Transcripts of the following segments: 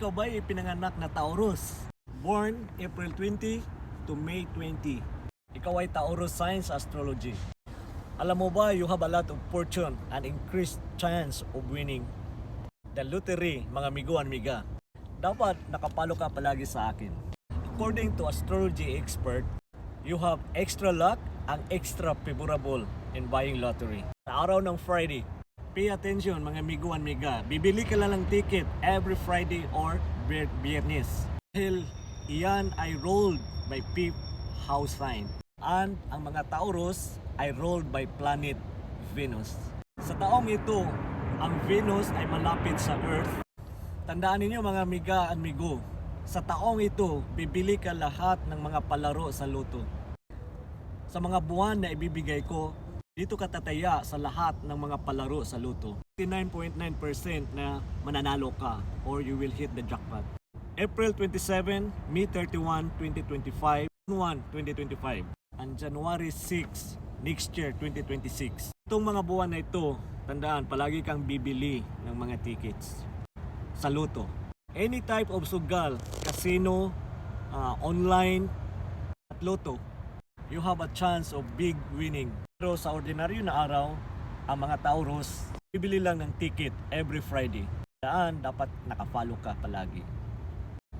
Ikaw ba ipinanganak na Taurus? Born April 20 to May 20. Ikaw ay Taurus Science Astrology. Alam mo ba, you have a lot of fortune and increased chance of winning. The lottery, mga migo and miga. Dapat nakapalo ka palagi sa akin. According to astrology expert, you have extra luck and extra favorable in buying lottery. Sa araw ng Friday, pay attention mga migo and miga. Bibili ka lang ng ticket every Friday or biyernes. Dahil iyan ay rolled by fifth house sign. And ang mga Taurus ay rolled by planet Venus. Sa taong ito, ang Venus ay malapit sa Earth Tandaan ninyo mga miga at migo, sa taong ito, bibili ka lahat ng mga palaro sa loto. Sa mga buwan na ibibigay ko, dito ka tataya sa lahat ng mga palaro sa loto. 99.9% na mananalo ka or you will hit the jackpot. April 27, May 31, 2025, 1, 2025, and January 6, next year, 2026. Itong mga buwan na ito, tandaan, palagi kang bibili ng mga tickets sa loto. Any type of sugal, casino, uh, online, at loto, you have a chance of big winning. Pero sa ordinaryo na araw, ang mga Taurus, bibili lang ng ticket every Friday. Daan, dapat nakafollow ka palagi.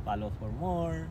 Follow for more.